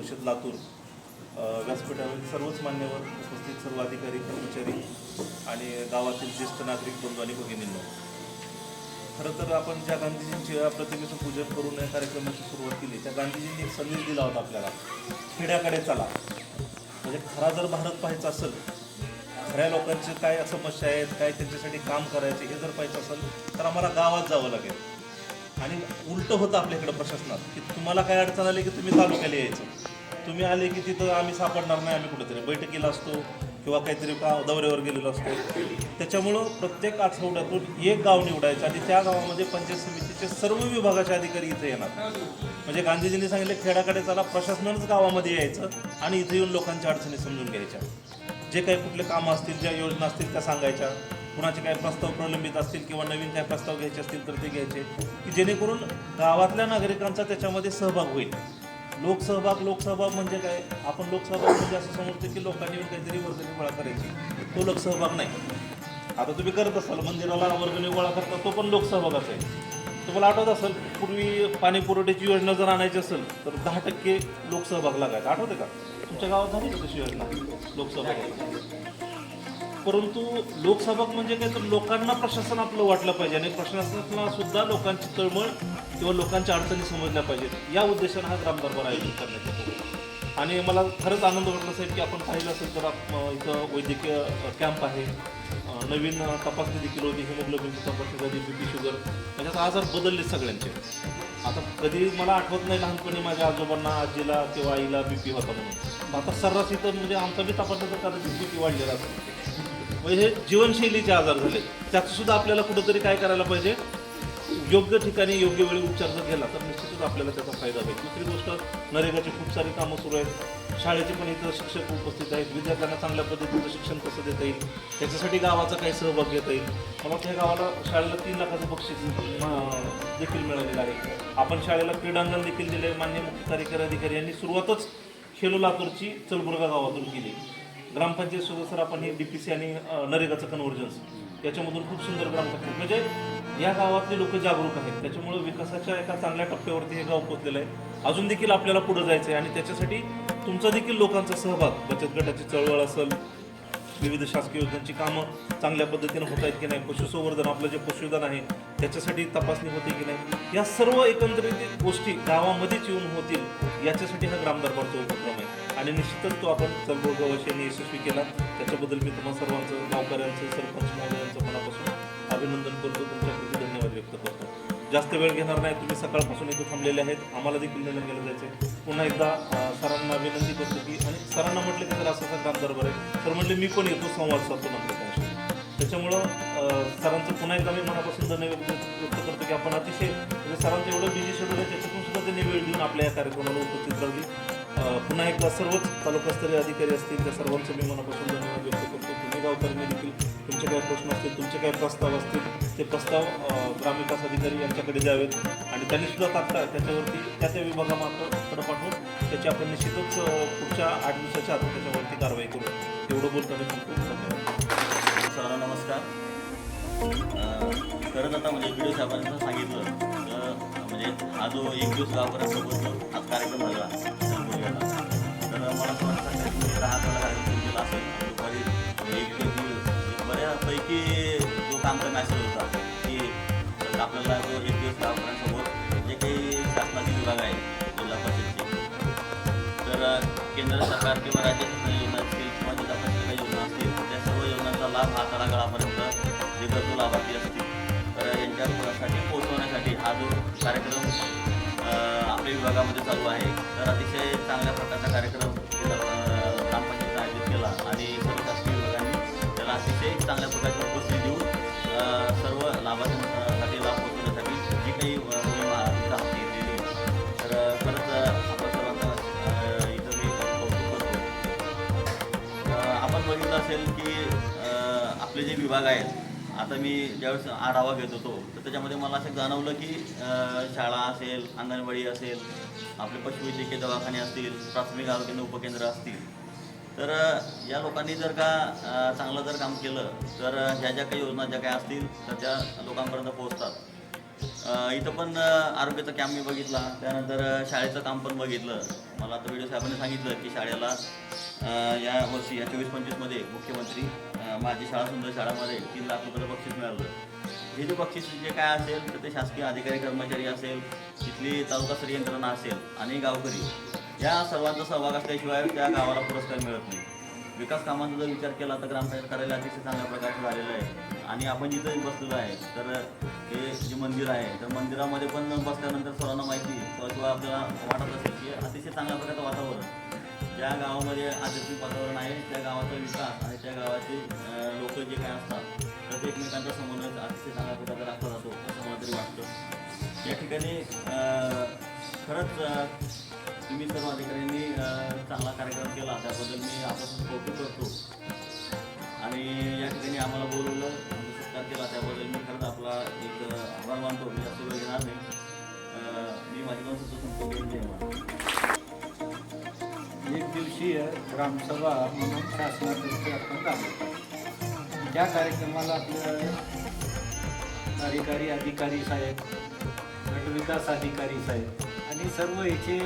परिषद लातूर अ, व्यासपीठावरील सर्वच मान्यवर उपस्थित सर्व अधिकारी कर्मचारी आणि गावातील ज्येष्ठ नागरिक बंधू आणि भगिनींना. खरं तर आपण ज्या गांधीजींच्या प्रतिमेचं पूजन करून या कार्यक्रमाची सुरुवात केली त्या गांधीजींनी एक संदेश दिला होता आपल्याला खेड्याकडे चला. म्हणजे खरा जर भारत पाहायचा असेल खऱ्या लोकांचे काय समस्या आहेत काय त्यांच्यासाठी काम करायचे हे जर पाहायचं असेल तर आम्हाला गावात जावं लागेल. आणि उलटं होतं आपल्याकडं प्रशासनात की तुम्हाला काय अडचण आली की तुम्ही तालुक्याला यायचं. तुम्ही आले की तिथं आम्ही सापडणार नाही आम्ही कुठेतरी. बैठकीला असतो किंवा काहीतरी का दौऱ्यावर गेलेलो असतो. त्याच्यामुळं प्रत्येक आठवड्यातून एक गाव निवडायचं आणि त्या गावामध्ये पंचायत समितीचे सर्व विभागाचे अधिकारी इथे येणार. म्हणजे गांधीजींनी सांगितले खेड्याकडे चला प्रशासनानंच गावामध्ये यायचं आणि इथे येऊन लोकांच्या अडचणी समजून घ्यायच्या. जे काही कुठले कामं असतील ज्या योजना असतील त्या सांगायच्या. कुणाचे काही प्रस्ताव प्रलंबित असतील किंवा नवीन काही प्रस्ताव घ्यायचे असतील तर ते घ्यायचे. की जेणेकरून गावातल्या नागरिकांचा त्याच्यामध्ये सहभाग होईल. लोकसहभाग लोकसहभाग म्हणजे काय? आपण लोकसहभाग म्हणजे असं समजतो की लोकांनी काहीतरी वर्गणी गोळा करायची. तो लोकसहभाग नाही. आता तुम्ही करत असाल मंदिराला वर्गणी गोळा करता तो पण लोकसहभागाच आहे. तुम्हाला आठवत असेल पूर्वी पाणी पुरवठ्याची योजना जर आणायची असेल तर दहा टक्के लोकसहभाग लागायचा. आठवते का? तुमच्या गावात झाली का तशी योजना? लोकसहभाग परंतु लोकसहभाग म्हणजे काय? तर लोकांना प्रशासन आपलं वाटलं पाहिजे आणि प्रशासनाला सुद्धा लोकांची तळमळ किंवा लोकांच्या अडचणी समजल्या पाहिजेत. या उद्देशाने हा ग्रामदरबार आयोजित करण्यात येतो. आणि मला खरंच आनंद वाटला साहेब की आपण पाहिलं असेल तर इथं वैद्यकीय कॅम्प आहे. नवीन तपासणी देखील होती हिमोग्लोबिनची तपासणी कधी बी पी शुगर त्याच्यात आजार बदलले सगळ्यांचे. आता कधी मला आठवत नाही लहानपणी माझ्या आजोबांना आजीला किंवा आईला बी पी होता म्हणून. आता सर्रास इथं म्हणजे आमचा बी तपासलं तर कदाचित बी पी वाढलेला असतो. म्हणजे हे जीवनशैलीचे आजार झाले. त्याचं सुद्धा आपल्याला कुठंतरी काय करायला पाहिजे? योग्य ठिकाणी योग्य वेळी उपचार जर गेला तर निश्चितच आपल्याला त्याचा फायदा होईल. दुसरी गोष्ट नरेगाची खूप सारी कामं सुरू आहेत. शाळेचे पण इथं शिक्षक उपस्थित आहेत. विद्यार्थ्यांना चांगल्या पद्धतीचं शिक्षण कसं देता येईल? त्याच्यासाठी गावाचा काही सहभाग घेता येईल? मला त्या गावाला शाळेला तीन लाखाचं बक्षीस देखील मिळालेलं आहे. आपण शाळेला क्रीडांगण देखील दिले मान्य मुख्य कार्यकारी अधिकारी यांनी सुरुवातच खेलो लातूरची चलबुर्गा गावातून केली. ग्रामपंचायत सदस्य आपण हे बी पी सी आणि नरेगाचं कन्व्हर्जन्स याच्यामधून खूप सुंदर ग्रामपंचायत म्हणजे या गावातले लोक जागरूक आहेत. त्याच्यामुळे विकासाच्या एका चांगल्या टप्प्यावरती हे गाव पोचलेलं आहे. अजून देखील आपल्याला पुढे जायचं आहे आणि त्याच्यासाठी तुमचा देखील लोकांचा सहभाग बचत गटाची चळवळ असेल विविध शासकीय योजनांची कामं चांगल्या पद्धतीनं होत आहेत की नाही पशुसंवर्धन आपलं जे पशुधन आहे त्याच्यासाठी तपासणी होते की नाही या सर्व एकंदरीत गोष्टी गावामध्येच येऊन होतील याच्यासाठी हा ग्रामदरबारचा उपक्रम आहे. आणि निश्चितच तो आपण चलबोळ यशस्वी केला. त्याच्याबद्दल मी तुम्हाला सर्वांचं गावकऱ्यांचं सरपंच महोदयांचं मनापासून अभिनंदन करतो. तुमच्याकडे धन्यवाद व्यक्त करतो. जास्त वेळ घेणार नाही. तुम्ही सकाळपासून इथे थांबलेले आहेत. आम्हाला देखील निर्णय केलं जायचं पुन्हा एकदा सरांना विनंती करतो की आणि सरांना म्हटलं की जर असं काम दरबार आहे तर म्हटले मी पण येतो. संवाद साधतो नंतर त्यांच्याशी. त्याच्यामुळं सरांचं पुन्हा एकदा मी मनापासून धन्यवाद व्यक्त करतो की आपण अतिशय म्हणजे सरांचं एवढं बिझी शेड्यूल आहे त्याच्यातून सुद्धा त्यांनी वेळ देऊन आपल्या या कार्यक्रमाला उपस्थित राहिली पुन्हा एकदा सर्वच तालुकास्तरीय अधिकारी असतील त्या सर्वांचं मी मनापासून धन्यवाद व्यक्त करतो. तुम्ही गावकऱ्यांनी देखील तुमचे काही प्रश्न असतील तुमचे काही प्रस्ताव असतील ते प्रस्ताव ग्रामविकास अधिकारी यांच्याकडे द्यावेत. आणि त्यांनी सुद्धा तात्काळ त्याच्यावरती त्या त्या विभागामार्फत पाठवून त्याची आपण निश्चितच पुढच्या आठ दिवसाच्या आत त्याच्यावरती कारवाई करू. एवढं बोलताना खूप खूप धन्यवाद. सर्वांना नमस्कार. खरंच आता म्हणजे व्हिडिओ साहेबांचं सांगितलं. म्हणजे हा जो एक दिवस गावपर्यंत बोलतो आज कार्यक्रम झाला तर मला असं वाटतं कार्यक्रम केला असेल. दुपारी एक ते बऱ्यापैकी जो कामचा मॅसेज होता की आपल्याला जो एक दिवस गावपर्यंत जे काही शासनाचे विभाग आहे जिल्हा परिषदचे. तर केंद्र सरकार किंवा राज्य शासन योजना असतील किंवा जिल्हा परिषदेच्या योजना असतील त्या सर्व योजनांचा लाभ हा तळागाळापर्यंत जे गरजू लाभार्थी असतील. यांच्यासाठी पोहोचवण्यासाठी हा जो कार्यक्रम आपल्या विभागामध्ये चालू आहे तर अतिशय चांगल्या प्रकारचा कार्यक्रम ग्रामपंचायतीनं आयोजित केला आणि सर्व शासकीय विभागांनी त्याला अतिशय चांगल्या प्रकारची उपस्थिती देऊन सर्व लाभार्थ्यांसाठी लाभ पोहोचवण्यासाठी जी काही मोहीम हाती घेतलेली तर खरंच आपण सर्वांना इथं मी कौतुक करतो आपण बघितलं असेल की आपले जे विभाग आहेत आता मी ज्यावेळेस आढावा घेत होतो तर त्याच्यामध्ये मला असं जाणवलं की शाळा असेल अंगणवाडी असेल आपले पशुवैद्यकीय दवाखाने असतील प्राथमिक आरोग्य उपकेंद्र असतील. तर या लोकांनी जर का चांगलं जर काम केलं तर ह्या ज्या काही योजना ज्या काही असतील तर त्या लोकांपर्यंत पोहोचतात. इथं पण आरोग्याचा कॅम्प मी बघितला. त्यानंतर शाळेचं काम पण बघितलं. मला आता व्हिडिओ साहेबांनी सांगितलं की शाळेला या वर्षी या चोवीस पंचवीसमध्ये मुख्यमंत्री माझी शाळा सुंदर शाळामध्ये तीन लाख रुपयाचं बक्षीस मिळालं. हे जे बक्षीस जे काय असेल तर ते शासकीय अधिकारी कर्मचारी असेल तिथली तालुकास्तरीय यंत्रणा असेल आणि गावकरी. या सर्वांचा सहभाग असल्याशिवाय त्या गावाला पुरस्कार मिळत नाही. विकास कामांचा जर विचार केला तर ग्रामपंचायत कार्यालय अतिशय चांगल्या प्रकारचं झालेलं आहे. आणि आपण जिथं बसलेलो आहे. तर हे जे मंदिर आहे तर मंदिरामध्ये पण बसल्यानंतर सर्वांना माहिती किंवा आपल्याला वाटत असेल की अतिशय चांगल्या प्रकारचं वातावरण ज्या गावामध्ये आध्यात्मिक वातावरण आहे त्या गावाचा विकास आणि त्या गावाचे लोक जे काय असतात तर ते एकमेकांचा समन्वय अतिशय चांगल्या प्रकारे राखला जातो असं मला तरी वाटतं. या ठिकाणी खरंच तुम्ही सर्व अधिकाऱ्यांनी चांगला कार्यक्रम केला. त्याबद्दल मी आपण कौतुक करतो. आणि या ठिकाणी आम्हाला बोलवलं सत्कार केला. त्याबद्दल मी खरंच आपला एक आभार मानतो. मी जास्त वेळ घेणार नाही. मी माझी दोन संपतो एक दिवसीय ग्रामसभा म्हणून शासनातर्फे आपण काम त्या कार्यक्रमाला आपलं कार्यकारी अधिकारी साहेब गटविकास अधिकारी साहेब आणि सर्व याचे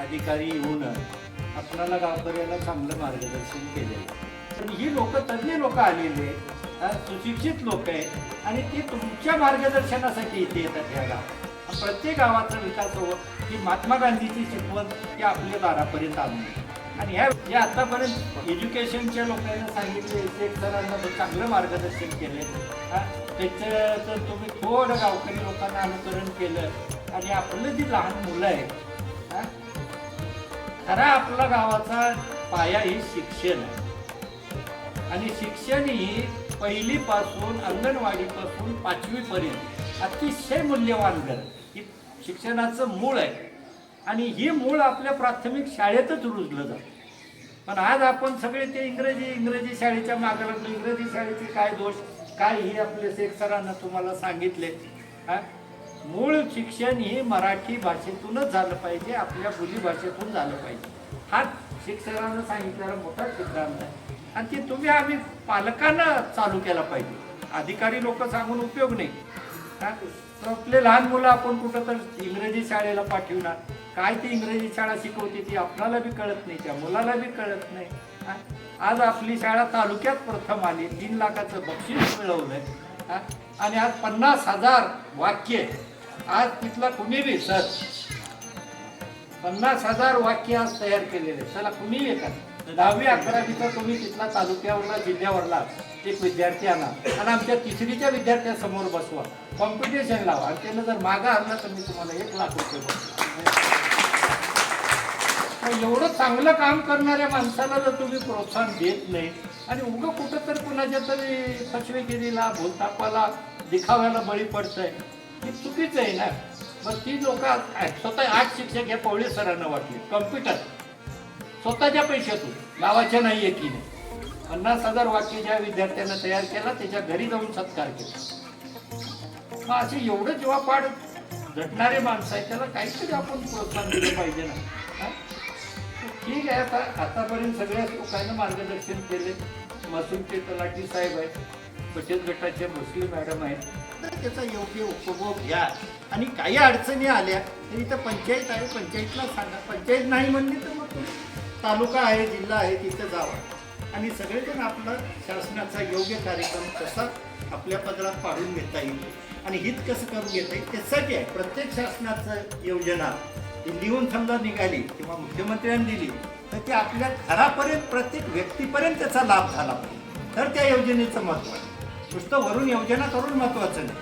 अधिकारी येऊन आपणाला गावकऱ्याला चांगलं मार्गदर्शन केलेलं पण ही लोक तज्ज्ञ लोक आलेले आहेत, सुशिक्षित लोक आहेत आणि ते तुमच्या मार्गदर्शनासाठी इथे येतात ह्या गावात. प्रत्येक गावाचा विकास हो ही महात्मा गांधीची शिकवण ती आपल्या दारापर्यंत आणली आणि ह्या जे आतापर्यंत एज्युकेशनच्या लोकांना सांगितले एक सरांना चांगलं मार्गदर्शन केले त्याचं तर तुम्ही थोडं गावकरी लोकांना अनुकरण केलं. आणि आपलं जी लहान मुलं आहेत खरा आपला गावाचा पाया ही शिक्षण आहे. आणि शिक्षण ही पहिलीपासून अंगणवाडीपासून पाचवीपर्यंत अतिशय मूल्यवान गरज ही शिक्षणाचं मूळ आहे. आणि ही मूळ आपल्या प्राथमिक शाळेतच रुजलं जातं. पण आज आपण सगळे ते इंग्रजी इंग्रजी शाळेच्या मागे लागलो. इंग्रजी शाळेचे काय दोष काय हे आपले शेख सरांना तुम्हाला सांगितले हा? मूळ शिक्षण हे मराठी भाषेतूनच झालं पाहिजे आपल्या बोलीभाषेतून झालं पाहिजे. हा शिक्षकांना सांगितलेला मोठा सिद्धांत आहे. आणि ते तुम्ही आम्ही पालकांना चालू केला पाहिजे. अधिकारी लोक सांगून उपयोग नाही. तर आपले लहान मुलं आपण कुठं तर इंग्रजी शाळेला पाठवणार. काय ती इंग्रजी शाळा शिकवते ती आपल्याला बी कळत नाही त्या मुलाला बी कळत नाही. आज आपली शाळा तालुक्यात प्रथम आली तीन लाखाचं बक्षीस मिळवलंय. आणि आज पन्नास हजार वाक्य आज तिथला कुणी बी सर पन्नास हजार वाक्य आज तयार केलेले. चला कुणी येतात. दहावी अकरावीचा तुम्ही तिथला तालुक्यावरला जिल्ह्यावरला एक विद्यार्थी आणा. आणि आमच्या तिसरीच्या विद्यार्थ्यासमोर बसवा. कॉम्पिटिशन लावा. आणि त्यानं जर मागा आणला तर मी तुम्हाला एक लाख रुपये एवढं चांगलं काम करणाऱ्या माणसाला जर तुम्ही प्रोत्साहन देत नाही आणि उगं कुठं तर कुणाच्या तरी फसवेगिरीला भूलतापाला दिखाव्याला बळी पडतंय हे चुकीचं आहे ना. मग ती लोक स्वतः आठ शिक्षक या पवळे सरांना वाटले. कम्प्युटर. स्वतःच्या पैशातून. गावाच्या नाही एकीने पन्नास हजार वाक्य ज्या विद्यार्थ्यांना तयार केला त्याच्या घरी जाऊन सत्कार केला. मग असे एवढं जेव्हा पाड झटणारे माणसं आहेत त्याला काहीतरी आपण प्रोत्साहन दिलं पाहिजे ना. ठीक आहे आता आतापर्यंत सगळ्या लोकांना मार्गदर्शन केले. महसूलचे तलाठी साहेब आहेत बचत गटाचे मुस्लिम मॅडम आहेत. तर त्याचा योग्य उपभोग घ्या. आणि काही अडचणी आल्या तर इथं पंचायत आहे पंचायतला सांगा. पंचायत नाही म्हणली तर मग तालुका आहे जिल्हा आहे तिथं जावा. आणि सगळेजण आपला शासनाचा योग्य कार्यक्रम कसा आपल्या पदरात पाडून घेता येईल. आणि हित कसं करून घेता येईल त्यासाठी आहे. प्रत्येक शासनाचं योजना ती लिहून समजा निघाली किंवा मुख्यमंत्र्यांनी दिली तर ती आपल्या घरापर्यंत प्रत्येक व्यक्तीपर्यंत त्याचा लाभ झाला पाहिजे. तर त्या योजनेचं महत्त्व आहे. नुसतं वरून योजना करून महत्त्वाचं नाही.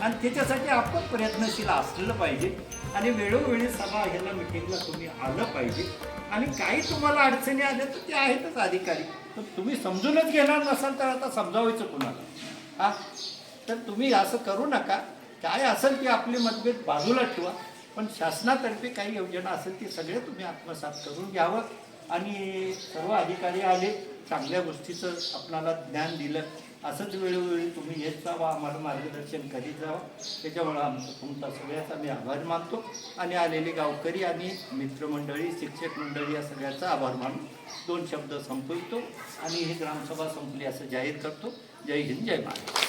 आणि त्याच्यासाठी आपण प्रयत्नशील असलेलं पाहिजे. आणि वेळोवेळी सभा ह्याला मिटिंगला तुम्ही आलं पाहिजे. आणि काही तुम्हाला अडचणी आल्या तर ते आहेतच अधिकारी. तर तुम्ही समजूनच घेणार नसाल तर आता समजावायचं कुणाला? हा? तर तुम्ही असं करू नका. काय असेल ती आपले मतभेद बाजूला ठेवा. पण शासनातर्फे काही योजना असेल ती सगळे तुम्ही आत्मसात करून घ्यावं. आणि सर्व अधिकारी आले. चांगल्या गोष्टीचं आपणाला ज्ञान दिलं असंच वेळोवेळी तुम्ही येत जावा आम्हाला मार्गदर्शन करीत जावा. त्याच्यामुळं आमचं तुमचा सगळ्याचा मी आभार मानतो आणि आलेले गावकरी आणि मित्रमंडळी शिक्षक मंडळी या सगळ्याचा आभार मानून दोन शब्द संपवितो आणि ही ग्रामसभा संपली असं जाहीर करतो. जय हिंद जय महाराज